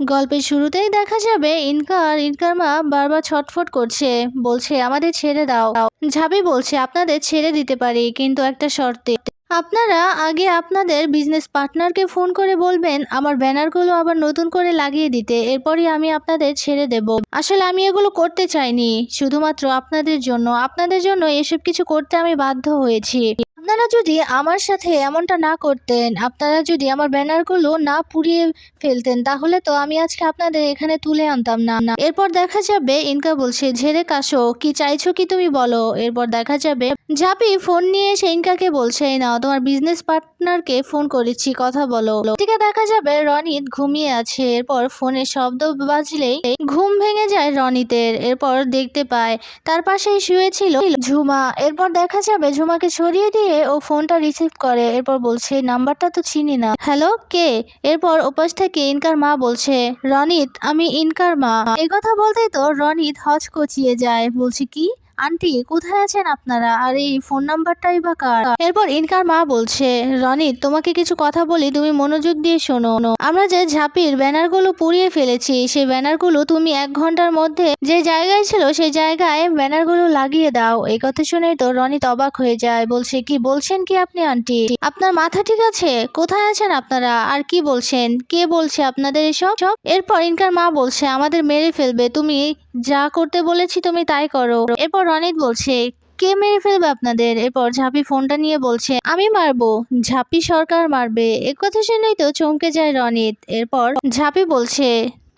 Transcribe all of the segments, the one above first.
গল্পের শুরুতেই দেখা যাবে, ইনকার ইনকার মা বারবার ছটফট করছে, বলছে, আমাদের ছেড়ে দাও। ঝাবি বলছে, আপনাদের ছেড়ে দিতে পারি, কিন্তু একটা শর্তে। আপনারা আগে আপনাদের বিজনেস পার্টনারকে ফোন করে বলবেন, আমার ব্যানারগুলো আবার নতুন করে লাগিয়ে দিতে, এরপরই আমি আপনাদের ছেড়ে দেব। আসলে আমি এগুলো করতে চাইনি, শুধুমাত্র আপনাদের জন্য। আপনাদের জন্য এসব কিছু করতে আমি বাধ্য হয়েছি। আপনারা যদি আমার সাথে এমনটা না করতেন, আপনারা যদি আমার ব্যানারগুলো না পুড়িয়ে ফেলতেন, তাহলে তো আমি আজকে আপনাদের এখানে তুলে আনতাম না। না এরপর দেখা যাবে, ইনকা বলছে, ঝেড়ে কাশো, কি চাইছো কি তুমি বলো? এরপর দেখা যাবে, ঝাপি, ফোন নিয়ে এসে ইনকাকে বলছে, "এই নাও, তোমার বিজনেস পার্টনারকে ফোন করেছি, কথা বলো। ঠিক দেখা যাবে, রনিত ঘুমিয়ে আছে, এরপর ফোনে শব্দ বাজলেই ঘুম ভেঙে যায় রনিতের। এরপর দেখতে পায়, তার পাশেই শুয়েছিল ঝুমা। এরপর দেখা যাবে, ঝুমাকে সরিয়ে দিয়ে ও ফোনটা রিসিভ করে, এরপর বলছে, নাম্বারটা তো চিনি না। হ্যালো, কে? এরপর ওপাশ থেকে ইনকার মা বলছে, রনিত, আমি ইনকার মা। এই কথা বলতেই তো রনিত হজ কচিয়ে যায়। বলছে, কি? আন্টি, কোথায় আছেন আপনারা? আর এই ফোন নাম্বারটাই বা কার? এরপর ইনকার মা বলছে রনিত তোমাকে কিছু কথা বলি, তুমি মনোযোগ দিয়ে শোনো। আমরা যে ঝাঁপির ব্যানারগুলো পুড়িয়ে ফেলেছি, সেই ব্যানারগুলো তুমি এক ঘণ্টার মধ্যে যে জায়গায় ছিল, সেই জায়গায় ব্যানারগুলো লাগিয়ে দাও। এই কথা শুনেই তো রনিত অবাক হয়ে যায়। বলছে, কি বলছেন কি আপনি, আন্টি? আপনার মাথা ঠিক আছে? কোথায় আছেন আপনারা? আর কি বলছেন? কে বলছে আপনাদের এসব? এরপর ইনকার মা বলছে, আমাদের মেরে ফেলবে। তুমি যা করতে বলেছি তুমি তাই করো। এরপর রনিত বলছে, কে মেরে ফেলবে আপনাদের? এরপর ঝাঁপি ফোনটা নিয়ে বলছে, আমি মারবো। ঝাঁপি সরকার মারবে। এ কথা শুনেই তো চমকে যায় রনিত। এরপর ঝাঁপি বলছে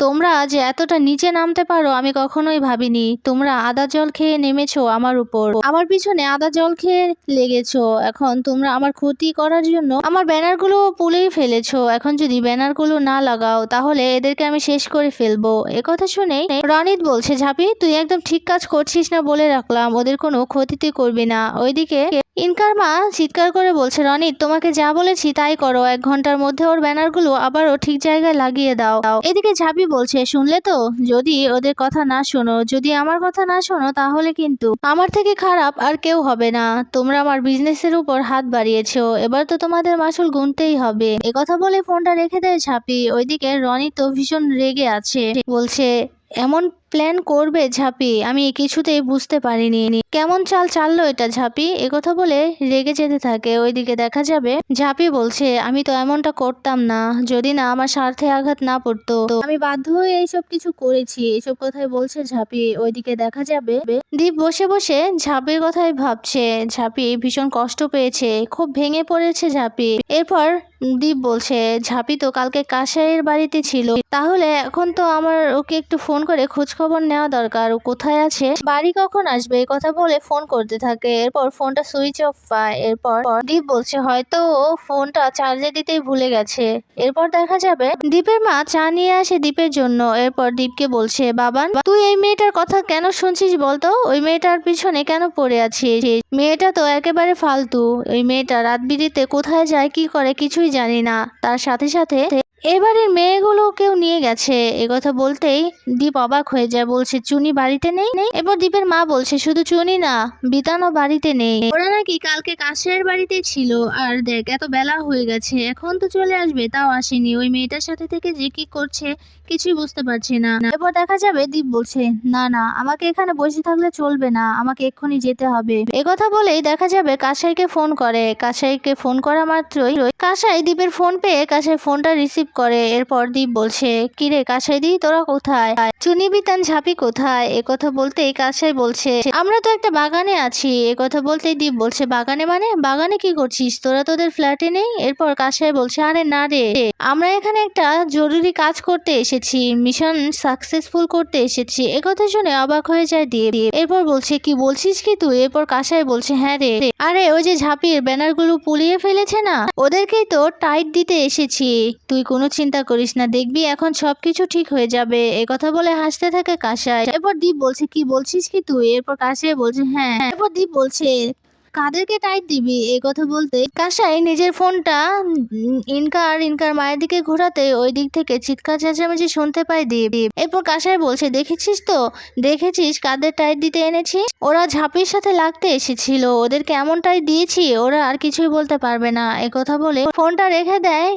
তোমরা যে এতটা নিচে নামতে পারো, আমি কখনোই ভাবিনি। তোমরা আদা জল খেয়ে নেমেছো আমার উপর। আমার পিছনে আদা জল খেয়ে লেগেছো। এখন তোমরা আমার ক্ষতি করার জন্য আমার ব্যানারগুলো পুলেই ফেলেছো। এখন যদি ব্যানারগুলো না লাগাও, তাহলে এদেরকে আমি শেষ করে ফেলব। একথা শুনে রনিত বলছে, ঝাঁপি, তুই একদম ঠিক কাজ করছিস না বলে রাখলাম। ওদের কোনো ক্ষতি করবি না। ওইদিকে ইনকার মা চিৎকার করে বলছে রনিত তোমাকে যা বলেছি তাই করো। এক ঘণ্টার মধ্যে ওর ব্যানারগুলো আবারও ঠিক জায়গায় লাগিয়ে দাও। এদিকে ঝাঁপি বলছে, শুনলে তো? যদি ওদের কথা না শোনো, যদি আমার কথা না শোনো তাহলে কিন্তু আমার থেকে খারাপ আর কেউ হবে না। তোমরা আমার বিজনেসের উপর হাত বাড়িয়েছো। এবার তো তোমাদের মাসুল গুনতেই হবে। এ কথা বলে ফোনটা রেখে দেয় ঝাঁপি। ওইদিকে রনি তো ভীষণ রেগে আছে। বলছে এমন প্ল্যান করবে ঝাঁপি? আমি কিছুতেই বুঝতে পারিনি। কেমন চাল চাললো এটা ঝাঁপি? কথা বলে রেগে যেতে থাকে। ওইদিকে দেখা যাবে, ঝাঁপি বলছে, আমি তো এমনটা করতাম না, যদি না আমার স্বার্থে আঘাত না পড়তো। আমি বাধ্য হয়ে এইসব কিছু করেছি, এইসব কথাই বলছে ঝাঁপি। ওইদিকে দেখা যাবে, দীপ বসে বসে ঝাঁপির কথাই ভাবছে। ঝাঁপি ভীষণ কষ্ট পেয়েছে, খুব ভেঙে পড়েছে ঝাঁপি। এরপর দীপ বলছে, ঝাঁপি তো কালকে কাশাইয়ের বাড়িতে ছিল। তাহলে এখন তো আমার ওকে একটু ফোন করে খোঁজ খবর নেওয়া দরকার। ও কোথায় আছে? বাড়ি কখন আসবে? এই কথা বলে ফোন করতে থাকে। এরপর ফোনটা সুইচ অফ পায়। এরপর দীপ বলছে, হয়তো ও ফোনটা চার্জে দিতেই ভুলে গেছে। এরপর দেখা যাবে দীপের মা চা নিয়ে আসে দীপের জন্য। এরপর দীপকে বলছে বাবান তুই এই মেয়েটার কথা কেন শুনছিস বলতো? ওই মেয়েটার পিছনে কেন পড়ে আছিস? মেয়েটা তো একেবারে ফালতু। ওই মেয়েটা রাত বিরিতে কোথায় যায়, কি করে কিছুই জানি না। তার সাথে সাথে এবারের মেয়েগুলো কেউ নিয়ে গেছে। কথা বলতেই দীপ অবাক হয়ে যায়, বলছে, চুনি বাড়িতে নেই? এবার দীপের মা বলছে, শুধু চুনি না, বিতানও বাড়িতে নেই। ওরা নাকি কালকে কাশের বাড়িতে ছিল। আর দেখ, এত বেলা হয়ে গেছে। এখন তো চলে আসবে, তাও আসেনি। ওই মেয়েটার সাথে থেকে যে কি করছে কিছুই বুঝতে পারছি না। এরপর দেখা যাবে দীপ বলছে, না না, আমাকে এখানে বসে থাকলে চলবে না, আমাকে এক্ষুনি যেতে হবে। কথা বলেই দেখা যাবে কাসাইকে ফোন করে। কাসাইকে ফোন করা মাত্রই কাসাই দীপের ফোন পেয়ে কাসাই ফোনটা রিসিভ করে। এরপর দীপ বলছে কিরে কাসাই দি তোরা কোথায়? চুনি বিতান, ঝাঁপি কোথায়? কথা বলতেই কাসাই বলছে, আমরা তো একটা বাগানে আছি। কথা বলতেই দীপ বলছে, বাগানে মানে? বাগানে কি করছিস? তোরা তোদের ফ্ল্যাটে নেই? এরপর কাসাই বলছে, আরে না রে, আমরা এখানে একটা জরুরি কাজ করতে এসেছি। মিশন সাকসেসফুল করতে এসেছি। একথা শুনে অবাক হয়ে যায় দিয়ে। এরপর বলছে, কি বলছিস কি তুই? এরপর কাসাই বলছে হ্যাঁ রে। আরে, ওই যে ঝাঁপির ব্যানারগুলো পুলিয়ে ফেলেছে না? ওদেরকেই তো টাইট দিতে এসেছি। তুই কোনো চিন্তা করিস না, দেখবি এখন সবকিছু ঠিক হয়ে যাবে। এ কথা বলে হাসতে থাকে কাসাই। এরপর দীপ বলছে, কি বলছিস কি তুই? এরপর কাসাই বলছে হ্যাঁ। এরপর দীপ বলছে কাদেরকে টাইট দিবি? এই কথা বলতে কাসাই নিজের ফোনটা ইনকার ইনকার মায়ের দিকে ঘোরাতে ওই দিক থেকে চিৎকার, চেঁচামেচি শুনতে পাই দিব এরপর কাসাই বলছে, দেখেছিস তো? দেখেছিস কাদের টাইট দিতে এনেছি ওরা ঝাঁপির সাথে লাগতে এসেছিল। ওদেরকে এমন টাইট দিয়েছি, ওরা আর কিছুই বলতে পারবে না। এ কথা বলে ফোনটা রেখে দেয়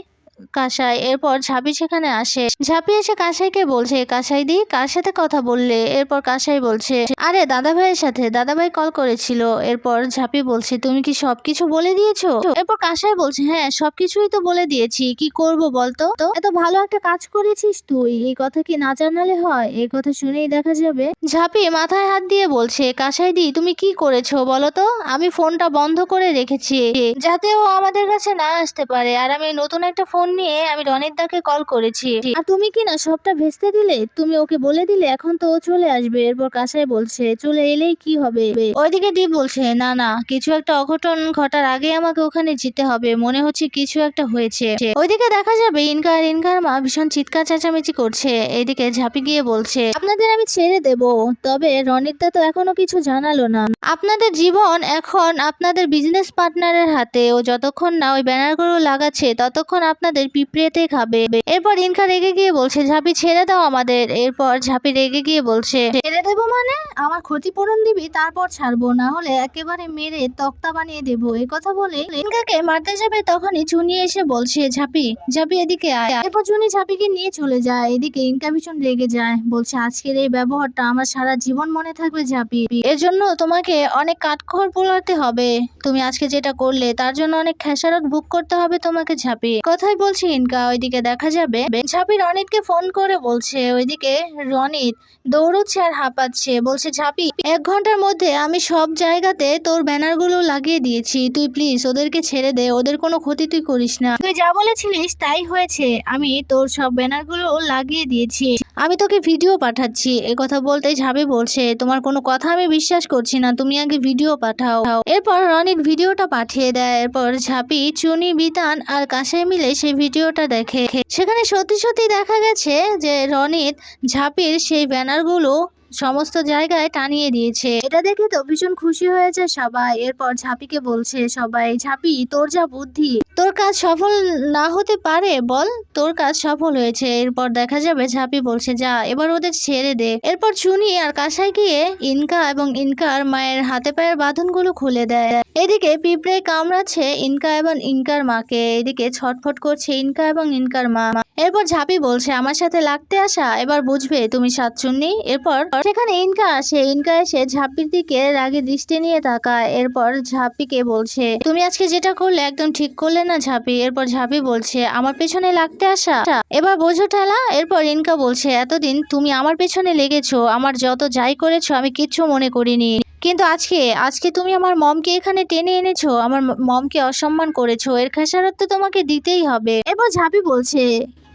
কাসাই, এরপর ঝাঁপি সেখানে আসে। ঝাঁপি এসে কাসাইকে বলছে, কাসাই দি, কার সাথে কথা বললে? এরপর কাসাই বলছে, আরে দাদা ভাইয়ের সাথে দাদা ভাই কল করেছিল। এরপর ঝাঁপি বলছে, তুমি কি সবকিছু বলে দিয়েছ? এরপর কাসাই বলছে হ্যাঁ সবকিছুই তো বলে দিয়েছি। কি করব বলতো? তো এত ভালো একটা কাজ করেছিস তুই। এই কথা কি না জানালে হয়? এই কথা শুনেই দেখা যাবে। ঝাঁপি মাথায় হাত দিয়ে বলছে, কাসাই দি, তুমি কি করেছ বলো তো? আমি ফোনটা বন্ধ করে রেখেছি, যাতে ও আমাদের কাছে না আসতে পারে। আর আমি নতুন একটা ফোন নিয়ে আমি রনির দাকে কল করেছি। আর তুমি কি না সবটা ভেস্তে দিলে? তুমি ওকে বলে দিলে, এখন তো ও চলে আসবে। এরপর কাসাই বলছে, চলে এলেই কি হবে? ওইদিকে দীপ বলছে, না না, কিছু একটা অঘটন ঘটার আগে আমাকে ওখানে যেতে হবে। মনে হচ্ছে কিছু একটা হয়েছে। ওইদিকে দেখা যাবে, ইনকা আর ইনকার মা ভীষণ চিৎকার চেঁচামেচি করছে। এইদিকে ঝাঁপি গিয়ে বলছে, আপনাদের আমি ছেড়ে দেব। তবে রনিতদা তো এখনও কিছু জানালো না। আপনাদের জীবন এখন আপনাদের বিজনেস পার্টনারের হাতে। ও যতক্ষণ না ওই ব্যানারগুলো লাগাচ্ছে, ততক্ষণ আপনাদের পিঁপড়েতে খাবে। এরপর ইনকা রেগে গিয়ে বলছে, ঝাঁপি, ছেড়ে দাও আমাদের। এরপর ঝাঁপি রেগে গিয়ে বলছে, ছেড়ে দেবো মানে? আমার ক্ষতিপূরণ দিবি, তারপর ছাড়বো। না হলে একেবারে মেরে তক্তা বানিয়ে দেবো। এই কথা বলে ইনকাকে মারতে যাবে তখনই চুনি এসে বলছে, ঝাঁপি ঝাঁপি, এদিকে আয়। এরপর চুনি ঝাঁপিকে নিয়ে চলে যায়। এদিকে ইনকা ভীষণ রেগে যায়। বলছে, আজকের এই ব্যবহারটা আমার সারা জীবন মনে থাকবে, ঝাঁপি। এর জন্য তোমাকে অনেক কাঠখড় পোলাতে হবে। তুমি আজকে যেটা করলে, তার জন্য অনেক খেসারত বুক করতে হবে তোমাকে, ঝাঁপি। কথাই বলছি, ইনকা, ওইদিকে দেখা যাবে? ঝাঁপি রনিতকে ফোন করে বলছে, ওইদিকে রনিত দৌড়চ্ছে আর হাঁপাচ্ছে। বলছে, ঝাঁপি, এক ঘণ্টার মধ্যে আমি সব জায়গাতে তোর ব্যানারগুলো লাগিয়ে দিয়েছি। তুই প্লিজ ওদেরকে ছেড়ে দে, ওদের কোনো ক্ষতি তুই করিস না। তুই যা বলেছিলিস তাই হয়েছে। আমি তোর সব ব্যানারগুলো লাগিয়ে দিয়েছি। আমি তোকে ভিডিও পাঠাচ্ছি। এ কথা বলতে ঝাপি বলছে, তোমার কোনো কথা আমি বিশ্বাস করছি না। তুমি আগে ভিডিও পাঠাও। এরপর রনিত ভিডিওটা পাঠিয়ে দেয়। এরপর ঝাঁপি, চুনি, বিতান আর কাঁসাই মিলে সেই ভিডিওটা দেখে সেখানে সত্যি সত্যি দেখা গেছে যে রনিত ঝাঁপির সেই ব্যানারগুলো সমস্ত জায়গায় টানিয়ে দিয়েছে। এটা দেখে তো ভীষণ খুশি হয়েছে সবাই। এরপর ঝাঁপিকে বলছে সবাই, ঝাঁপি, তোর যা বুদ্ধি। তোর কাজ সফল না হতে পারে, বল। তোর কাজ সফল হয়েছে। এরপর দেখা যাবে ঝাঁপি বলছে, যা, এবার ওদের ছেড়ে দে। এরপর চুনি আর কাঁসাই গিয়ে ইনকা এবং ইনকার মায়ের হাতে পায়ের বাঁধনগুলো খুলে দেয়। এদিকে পিঁপড়ে কামড়াচ্ছে ইনকা এবং ইনকার মাকে। এদিকে ছটফট করছে ইনকা এবং ইনকার মা। এরপর ঝাঁপি বলছে, আমার সাথে লাগতে আসা? এবার বুঝবে তুমি সাতচুন্নি এরপর সেখানে ইনকা আসে। ইনকা এসে ঝাঁপির দিকে রাগে দৃষ্টি নিয়ে তাকায়। এরপর ঝাঁপিকে বলছে, তুমি আজকে যেটা করলে একদম ঠিক করলে না ঝাঁপি? এরপর ঝাঁপি বলছে, আমার পেছনে লাগতে আসা? এবার বোঝো ঠেলা। এরপর ইনকা বলছে, এতদিন তুমি আমার পেছনে লেগেছো। আমার যত যাই করেছ আমি কিচ্ছু মনে করিনি। কিন্তু আজকে আজকে তুমি আমার মমকে এখানে টেনে এনেছো, আমার মমকে অসম্মান করেছ, এর খেসারত তো তোমাকে দিতেই হবে। এবার ঝাপি বলছে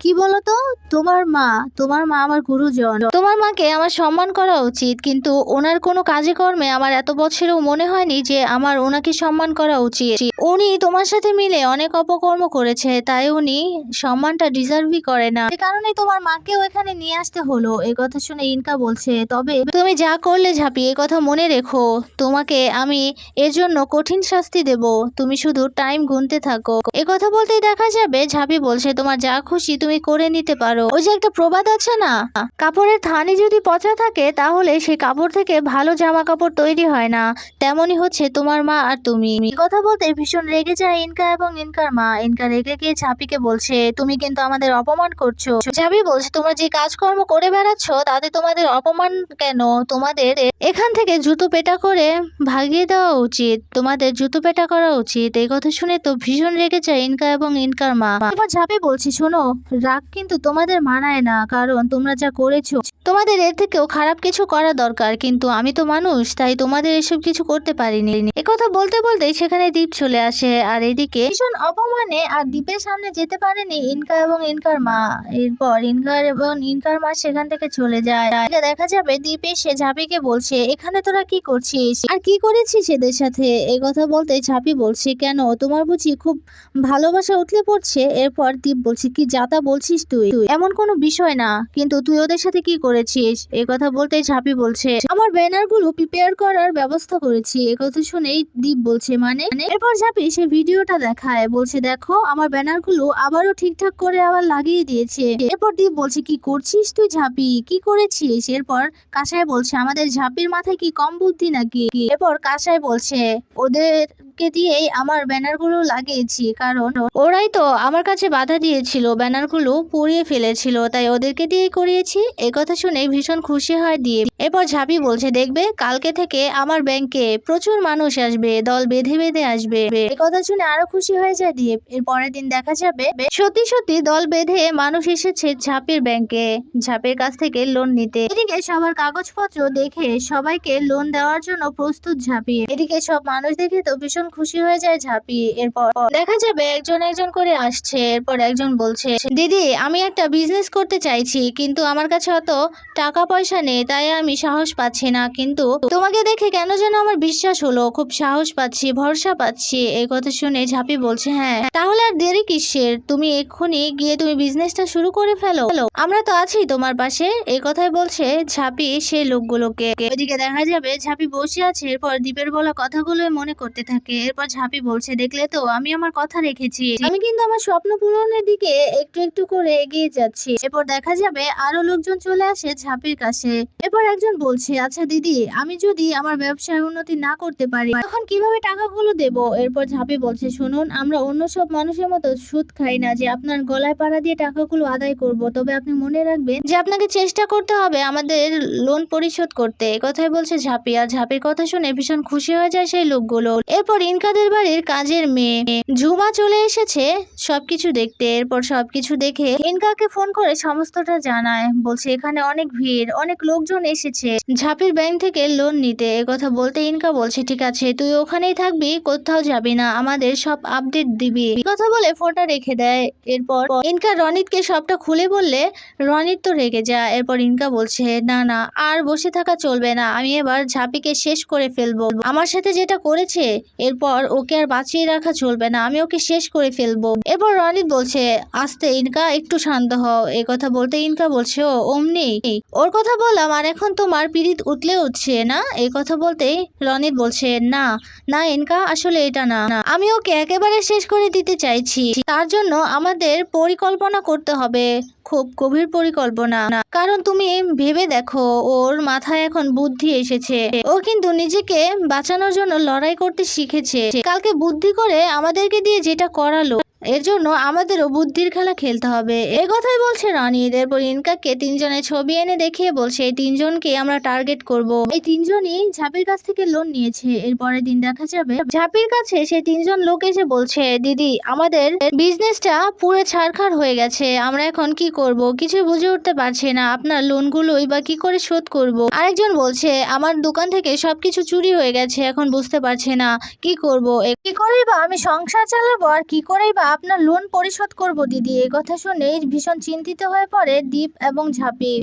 কি বলতো? তোমার মা তোমার মা আমার গুরুজন। তোমার মাকে আমার সম্মান করা উচিত, কিন্তু ওনার কোনো কাজে কর্মে আমার এত বছরেও মনে হয়নি যে আমার ওনাকে সম্মান করা উচিত। উনি তোমার সাথে মিলে অনেক অপকর্ম করেছে, তাই উনি সম্মানটা ডিজার্ভই করে না। সে কারণে তোমার মাকেও এখানে নিয়ে আসতে হলো। এই কথা শুনে ইনকা বলছে, তবে তুমি যা করলে ঝাঁপি, এ কথা মনে রেখো। তোমাকে আমি এর জন্য কঠিন শাস্তি দেব। তুমি শুধু টাইম গুনতে থাকো। এ কথা বলতেই দেখা যাবে, ঝাঁপি বলছে, তোমার যা খুশি তুমি করে নিতে পারো। ওই যে একটা প্রবাদ আছে না? কাপড়ের থানি যদি পচা থাকে, তাহলে সেই কাপড় থেকে ভালো জামা কাপড় তৈরি হয় না। তেমনই হচ্ছে তোমার মা আর তুমি। কথা বলতে ভীষণ রেগে যায় ইনকা এবং ইনকার মা। ইনকা রেগে গিয়ে ঝাঁপিকে বলছে, তুমি কিন্তু আমাদের অপমান করছ। ঝাঁপি বলছে, তোমরা যে কাজকর্ম করে বেড়াচ্ছ, তাতে তোমাদের অপমান কেন? তোমাদের এখান থেকে জুতো পেটা করে ভাগিয়ে দেওয়া উচিত। তোমাদের জুতো পেটা করা উচিত। এই কথা শুনে তো ভীষণ রেগে যায় ইনকা এবং ইনকার মা। এবার ঝাঁপি বলছি, শোনো রাগ কিন্তু তোমাদের মানায় না, কারণ তোমরা যা করেছ, তোমাদের এর থেকেও খারাপ কিছু করা দরকার। কিন্তু আমি তো মানুষ, তাই তোমাদের এসব কিছু করতে পারিনি। কথা বলতে বলতেই সেখানে দ্বীপ চলে আসে, আর এদিকে ভীষণ অপমানে আর দ্বীপের সামনে যেতে পারেনি ইনকা এবং ইনকার মা। এরপর ইনকার এবং ইনকার মা সেখান থেকে চলে যায়। দেখা যাবে দ্বীপ এসে ঝাঁপিকে বলছে, এখানে তোরা কি করছিস? আর কি করেছিস এদের সাথে? এ কথা বলতে ঝাঁপি বলছে, কেন? তোমার বুঝি খুব ভালোবাসা উঠলে পড়ছে? এরপর দীপ বলছে, কি যাতা বলছিস তুই? এমন কোনো বিষয় না। কিন্তু তুই ওদের সাথে কি করেছিস? এই কথা বলতে ঝাঁপি বলছে, আমার ব্যানারগুলো প্রিপেয়ার করার ব্যবস্থা করেছি। এ কথা শুনেই দীপ বলছে মানে? এরপর ঝাঁপি সে ভিডিওটা দেখায়, বলছে, দেখো, আমার ব্যানারগুলো আবারও ঠিকঠাক করে আবার লাগিয়ে দিয়েছে। এরপর দীপ বলছে, কি করছিস তুই ঝাঁপি? কি করেছিস? এরপর কাসাই বলছে, আমাদের ঝাঁপির মাথায় কি কম বুদ্ধি নাকি? এরপর কাসাই বলছে, ওদের দীপকে দিয়েই আমার ব্যানারগুলো লাগিয়েছি, কারণ ওরাই তো আমার কাছে বাধা দিয়েছিল, ব্যানারগুলো পুড়িয়ে ফেলেছিল, তাই ওদেরকে দিয়েই করিয়েছি। এই কথা শুনে ভীষণ খুশি হয় দিয়ে এরপর ঝাঁপি বলছে, দেখবে, কালকে থেকে আমার ব্যাংকে প্রচুর মানুষ আসবে, দল বেঁধে বেঁধে আসবে। এই কথা শুনে আরও খুশি হয়ে যায় দিয়ে এর পরের দিন দেখা যাবে, সত্যি সত্যি দল বেঁধে মানুষ এসেছে ঝাঁপির ব্যাংকে, ঝাঁপের কাছ থেকে লোন নিতে। এদিকে সবার কাগজপত্র দেখে সবাইকে লোন দেওয়ার জন্য প্রস্তুত ঝাঁপি। এদিকে সব মানুষ দেখে তো ভীষণ খুশি হয়ে যায় ঝাঁপি। এরপর দেখা যাবে একজন একজন করে আসছে, এরপর একজন বলছে, দিদি, আমি একটা বিজনেস করতে চাইছি, কিন্তু আমার কাছে অত টাকা পয়সা নেই, তাই আমি সাহস পাচ্ছি না। কিন্তু তোমাকে দেখে কেন যেন আমার বিশ্বাস হলো, খুব সাহস পাচ্ছি, ভরসা পাচ্ছি। এই কথা শুনে ঝাঁপি বলছে হ্যাঁ তাহলে আর দেরি কিসের? তুমি এক্ষুনি গিয়ে তুমি বিজনেসটা শুরু করে ফেলো। আমরা তো আছি তোমার পাশে। এই কথাই বলছে ঝাঁপি সেই লোকগুলোকে। ওইদিকে দেখা যাবে ঝাঁপি বসে আছে, এরপর দ্বীপের বলা কথাগুলো মনে করতে থাকে। এরপর ঝাঁপি বলছে দেখলে তো আমি আমার কথা রেখেছি। আমি কিন্তু আমার স্বপ্ন পূরণের দিকে একটু একটু করে এগিয়ে যাচ্ছি। এরপর দেখা যাবে আরও লোকজন চলে আসে ঝাঁপির কাছে। এরপর একজন বলছে আচ্ছা দিদি আমি যদি আমার ব্যবসায় উন্নতি না করতে পারি তখন কীভাবে টাকাগুলো দেব? এরপর ঝাঁপি বলছে শুনুন আমরা অন্য সব মানুষের মতো সুদ খাই না যে আপনার গলায় পাড়া দিয়ে টাকাগুলো আদায় করব। তবে আপনি মনে রাখবেন যে আপনাকে চেষ্টা করতে হবে আমাদের লোন পরিশোধ করতে। কথাই বলছে ঝাঁপি। আর ঝাঁপির কথা শুনে ভীষণ খুশি হয়ে যায় সেই লোকগুলো। এরপর ইনকাদের বাড়ির কাজের মেয়ে। ঝুমা চলে এসেছে সবকিছু দেখতে। এরপর সবকিছু দেখে ইনকাকে ফোন করে সমস্তটা জানায়। বলছে, এখানে অনেক ভিড়, অনেক লোকজন এসেছে। ঝাঁপির ব্যাংক থেকে লোন নিতে। কথা বলতে ইনকা বলছে, ঠিক আছে, তুই ওখানেই থাকবি, কোথাও যাবি না। আমাদের সব আপডেট দিবি। কথা বলে ফোনটা রেখে দেয়। এরপর ইনকা রনিতকে সবটা খুলে বললে, রনিত তো রেগে যায় এরপর ইনকা বলছে, না না, আর বসে থাকা চলবে না। আমি এবার ঝাঁপিকে শেষ করে ফেলব। আমার সাথে যেটা করেছে এরপর ওকে আর বাঁচিয়ে রাখা চলবে না। আমি ওকে শেষ করে ফেলব। এরপর রনিত বলছে আস্তে ইনকা একটু শান্ত হও। এই কথা বলতে ইনকা বলছে ও অমনি? ওর কথা বললাম আর এখন তোমার পিরিত উতলে উঠছে না? এই কথা বলতেই রনিত বলছে না না ইনকা আসলে এটা না, আমি ওকে একেবারে শেষ করে দিতে চাইছি। তার জন্য আমাদের পরিকল্পনা করতে হবে। খুব গভীর পরিকল্পনা। কারণ তুমি ভেবে দেখো, ওর মাথায় এখন বুদ্ধি এসেছে। ও কিন্তু নিজেকে বাঁচানোর জন্য লড়াই করতে শিখেছে। কালকে বুদ্ধি করে আমাদেরকে দিয়ে যেটা করালো। এর জন্য আমাদেরও বুদ্ধির খেলা খেলতে হবে। এ কথাই বলছে রানী। এরপর ইনকাকে তিনজনের ছবি এনে দেখিয়ে বলছে, এই তিনজনকে আমরা টার্গেট করব। এই তিনজনই ঝাপির কাছ থেকে লোন নিয়েছে। এর পরের দিন দেখা যাবে ঝাপির কাছে সেই তিনজন লোক এসে বলছে, দিদি, আমাদের বিজনেসটা পুরো ছাড়খাড় হয়ে গেছে। আমরা এখন কি করব? কিছু বুঝে উঠতে পারছি না। আপনার লোনগুলোই বা কি করে শোধ করব? আরেকজন বলছে, আমার দোকান থেকে সবকিছু চুরি হয়ে গেছে। এখন বুঝতে পারছি না কি করব? কি করেই বা আমি সংসার চালাবো? আর কি করেই বা আপনার লোন পরিশোধ করব, দিদি। এই কথা শুনে ভীষণ চিন্তিত হয়ে পড়ে দীপ এবং ঝাঁপি।